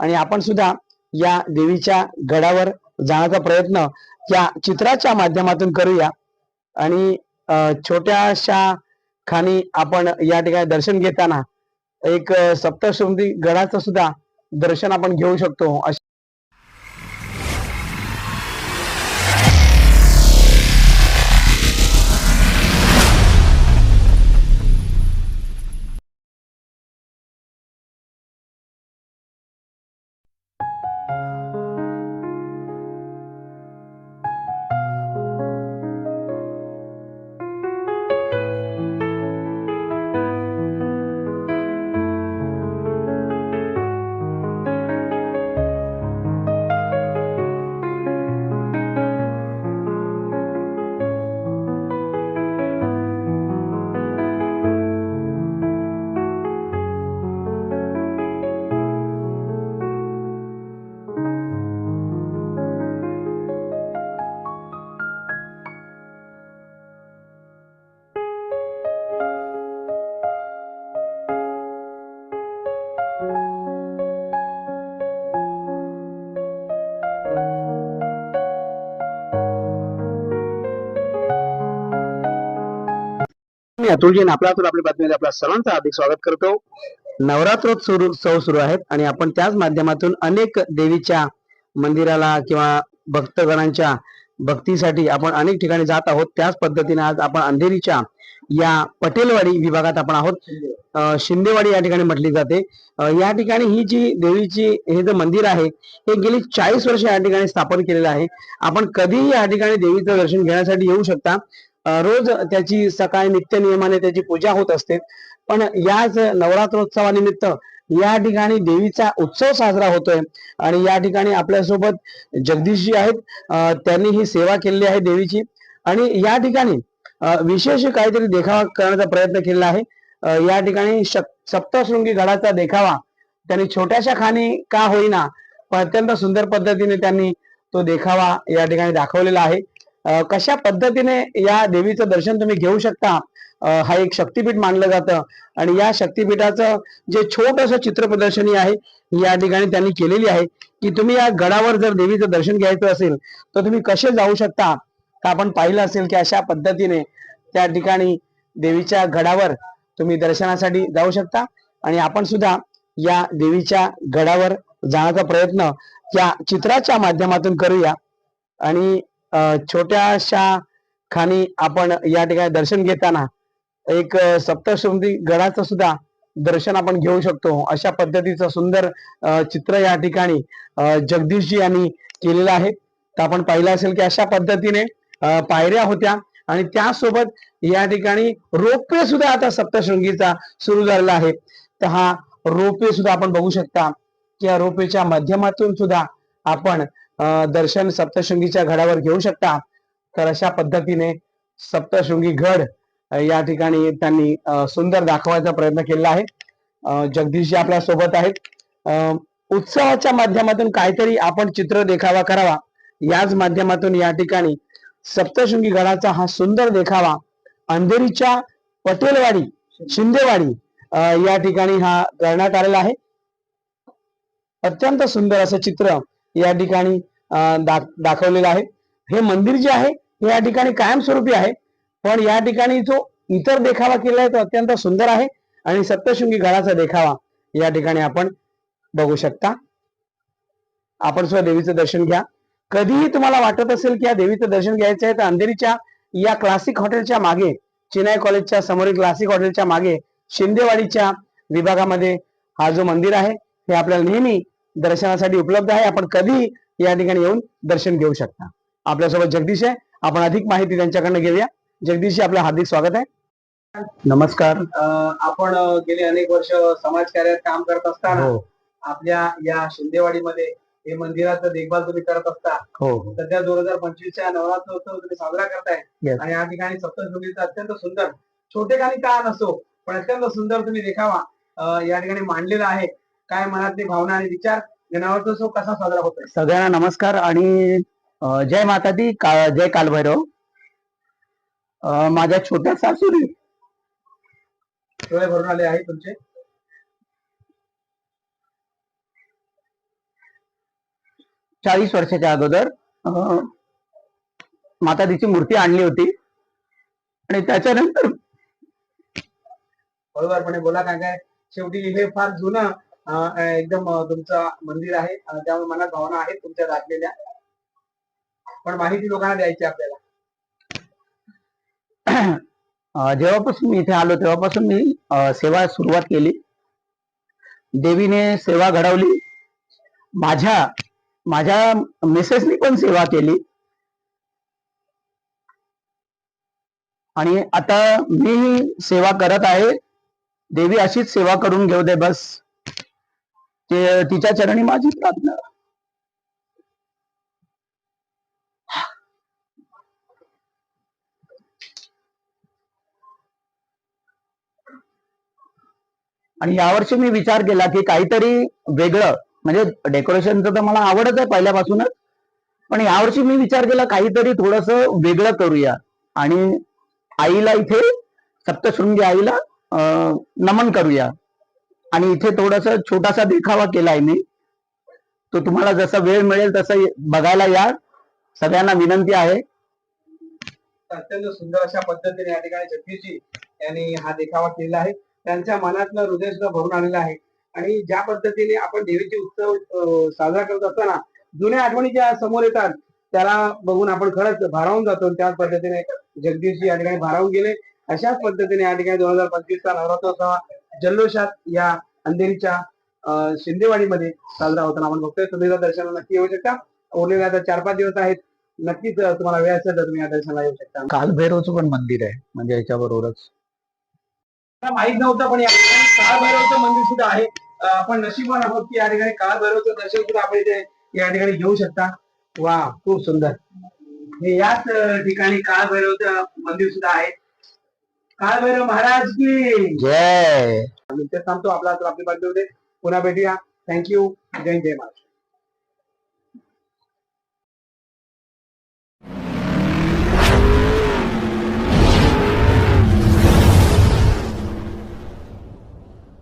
आणि आपण सुद्धा या देवीच्या गडावर जाण्याचा प्रयत्न या चित्राच्या माध्यमातून करूया. आणि छोट्याशा खाणी आपण या ठिकाणी दर्शन घेताना एक अं, सप्तशृंगी गडाचं सुद्धा दर्शन आपण घेऊ शकतो. मी अतुलजी जैन आपल्यातून आपल्या बातमीमध्ये आपल्या सर्वांचं हार्दिक स्वागत करतो. नवरात्रोत्सव सुरू आहेत आणि आपण त्याच माध्यमातून अनेक देवीच्या मंदिराला किंवा भक्तगणांच्या भक्तीसाठी आपण अनेक ठिकाणी जात आहोत. त्याच पद्धतीने आज आपण अंधेरीच्या या पटेलवाडी विभागात आपण आहोत. शिंदेवाडी या ठिकाणी म्हटली जाते. या ठिकाणी ही जी देवीची हे जे मंदिर आहे हे गेली चाळीस वर्ष या ठिकाणी स्थापन केलेलं आहे. आपण कधीही या ठिकाणी देवीचं दर्शन घेण्यासाठी येऊ शकता. रोज त्याची सकाळी नित्य नियमाने त्याची पूजा होत असते. पण याच नवरात्रोत्सवानिमित्त या ठिकाणी देवीचा उत्सव साजरा होतोय. आणि या ठिकाणी आपल्यासोबत जगदीशजी आहेत. त्यांनी ही सेवा केलेली आहे देवीची. आणि या ठिकाणी विशेष काहीतरी देखावा करण्याचा प्रयत्न केलेला आहे. या ठिकाणी सप्तशृंगी गडाचा देखावा त्यांनी छोट्याशा खाणी का होईना पण अत्यंत सुंदर पद्धतीने त्यांनी तो देखावा या ठिकाणी दाखवलेला आहे. कशा पद्धतीने या देवीचं दर्शन तुम्ही घेऊ शकता? हा एक शक्तीपीठ मानलं जातं. आणि या शक्तीपीठाचं जे छोटस चित्र प्रदर्शनी आहे या ठिकाणी त्यांनी केलेली आहे की तुम्ही या गडावर जर देवीचं दर्शन घ्यायचं असेल तर तुम्ही कसे जाऊ शकता? का आपण पाहिलं असेल की अशा पद्धतीने त्या ठिकाणी देवीच्या गडावर तुम्ही दर्शनासाठी जाऊ शकता. आणि आपण सुद्धा या देवीच्या गडावर जाण्याचा प्रयत्न या चित्राच्या माध्यमातून करूया. आणि छोट्याशा खाणी आपण या ठिकाणी दर्शन घेताना एक सप्तशृंगी गडाचं सुद्धा दर्शन आपण घेऊ शकतो. अशा पद्धतीचं सुंदर चित्र या ठिकाणी जगदीशजी यांनी केलेलं आहे. तर आपण पाहिलं असेल की अशा पद्धतीने पायऱ्या होत्या आणि त्यासोबत या ठिकाणी रोपवे सुद्धा आता सप्तशृंगीचा सुरू झालेला आहे. तर हा रोपवे सुद्धा आपण बघू शकता. की या रोपवेच्या माध्यमातून सुद्धा आपण दर्शन सप्तशृंगीच्या गडावर घेऊ शकता. तर अशा पद्धतीने सप्तशृंगी गड या ठिकाणी त्यांनी सुंदर दाखवायचा प्रयत्न केला आहे. जगदीशजी आपल्यासोबत आहेत. अं, उत्सवाच्या माध्यमातून काहीतरी आपण चित्र देखावा करावा. याच माध्यमातून या ठिकाणी सप्तशृंगी गडाचा हा सुंदर देखावा. अंधेरीच्या पटेलवाडी शिंदेवाडी या ठिकाणी हा करण्यात आलेला आहे. अत्यंत सुंदर असं चित्र या ठिकाणी दाखवलेलं आहे. हे मंदिर जे आहे हे या ठिकाणी कायमस्वरूपी आहे. पण या ठिकाणी जो इतर देखावा केला आहे तो अत्यंत सुंदर आहे आणि सप्तशृंगी गडाचा देखावा या ठिकाणी आपण बघू शकता. आपण सुद्धा देवीचं दर्शन घ्या. कधीही तुम्हाला वाटत असेल की या देवीचं दर्शन घ्यायचं आहे तर अंधेरीच्या या क्लासिक हॉटेलच्या मागे चिनाई कॉलेजच्या समोरील क्लासिक हॉटेलच्या मागे शिंदेवाडीच्या विभागामध्ये हा जो मंदिर आहे हे आपल्याला नेहमी दर्शनासाठी उपलब्ध आहे. आपण कधीही या ठिकाणी येऊन दर्शन घेऊ शकता. आपल्यासोबत जगदीश आहे. आपण अधिक माहिती त्यांच्याकडनं घेऊया. जगदीशजी आपलं हार्दिक स्वागत आहे. नमस्कार. आपण गेले अनेक वर्ष समाजकार्यात काम करत असताना हो. आपल्या या शिंदेवाडीमध्ये हे मंदिराचं देखभाल तुम्ही करत असता. हो. सध्या दोन हजार पंचवीसच्या नवरात्रोत्सव तुम्ही साजरा करताय. आणि या ठिकाणी सप्तशृंगीचा अत्यंत सुंदर छोटे काही का नसो पण अत्यंत सुंदर तुम्ही देखावा या ठिकाणी मांडलेला आहे. काय मनातली भावना आणि विचार नवरात्रोत्सव कसा साजरा होतोय? सगळ्यांना नमस्कार आणि जय माता दी का जय कालभैरव. माझ्या छोट्या सासूरी डोळे भरून आले आहे तुमचे. चाळीस वर्षाच्या अगोदर अं, माताजीची मूर्ती आणली होती. आणि त्याच्यानंतर बरोबरपणे बोला काय काय शेवटी हे फार जुनं एकदम तुमचं मंदिर आहे. त्यामुळे मनात भावना आहेत तुमच्या दाखलेल्या पण माहिती लोकांना द्यायची आपल्याला. जेव्हापासून मी इथे आलो तेव्हापासून मी सेवा सुरुवात केली. देवीने सेवा घडवली. माझ्या माझ्या मिसेसनी पण सेवा केली. आणि आता मी सेवा करत आहे. देवी अशीच सेवा करून घेऊ दे बस. ते तिच्या चरणी माझी प्रार्थना. आणि यावर्षी मी विचार केला की काहीतरी वेगळं म्हणजे डेकोरेशनचं तर मला आवडत आहे पहिल्यापासूनच पण यावर्षी मी विचार केला काहीतरी थोडस वेगळं करूया. आणि आईला इथे सप्तशृंगी आईला अं, नमन करूया. आणि इथे थोडासा छोटासा देखावा केलाय मी. तो तुम्हाला जसा वेळ मिळेल तसं बघायला या. सगळ्यांना विनंती आहे. अत्यंत सुंदर अशा पद्धतीने या ठिकाणी जगदीशजी यांनी हा देखावा केलेला आहे. त्यांच्या मनातलं हृदय सुद्धा भरून आलेलं आहे. आणि ज्या पद्धतीने आपण देवीचे उत्सव साजरा करत असताना जुन्या आठवणी ज्या समोर येतात त्याला बघून आपण खरंच भारावून जातो आणि त्याच पद्धतीने जगदीशजी या ठिकाणी भारावून गेले. अशाच पद्धतीने या ठिकाणी दोन हजार पंचवीसचा नवरात्रोत्सव जल्लोषात या अंधेरीच्या शिंदेवाडीमध्ये साजरा होताना आपण बघतोय. तुम्ही दर्शनाला नक्की येऊ शकता. उरलेले आता चार पाच दिवस आहेत. नक्कीच तुम्हाला वेळ असेल तर तुम्ही या दर्शनाला येऊ शकता. कालभैरवचं पण मंदिर आहे म्हणजे याच्याबरोबरच. मला माहीत नव्हतं पण या ठिकाणी काळभैरवचं मंदिर सुद्धा आहे. आपण नशीबवान आहोत की या ठिकाणी काळभैरवचं दर्शन सुद्धा आपण इथे या ठिकाणी घेऊ शकता. वा खूप सुंदर. हे याच ठिकाणी काळभैरवचं मंदिर सुद्धा आहे. काळभैरव महाराज की? जय. थांबतो. आपला आपली बाजू पुन्हा भेटूया. थँक्यू जय जय महाराज.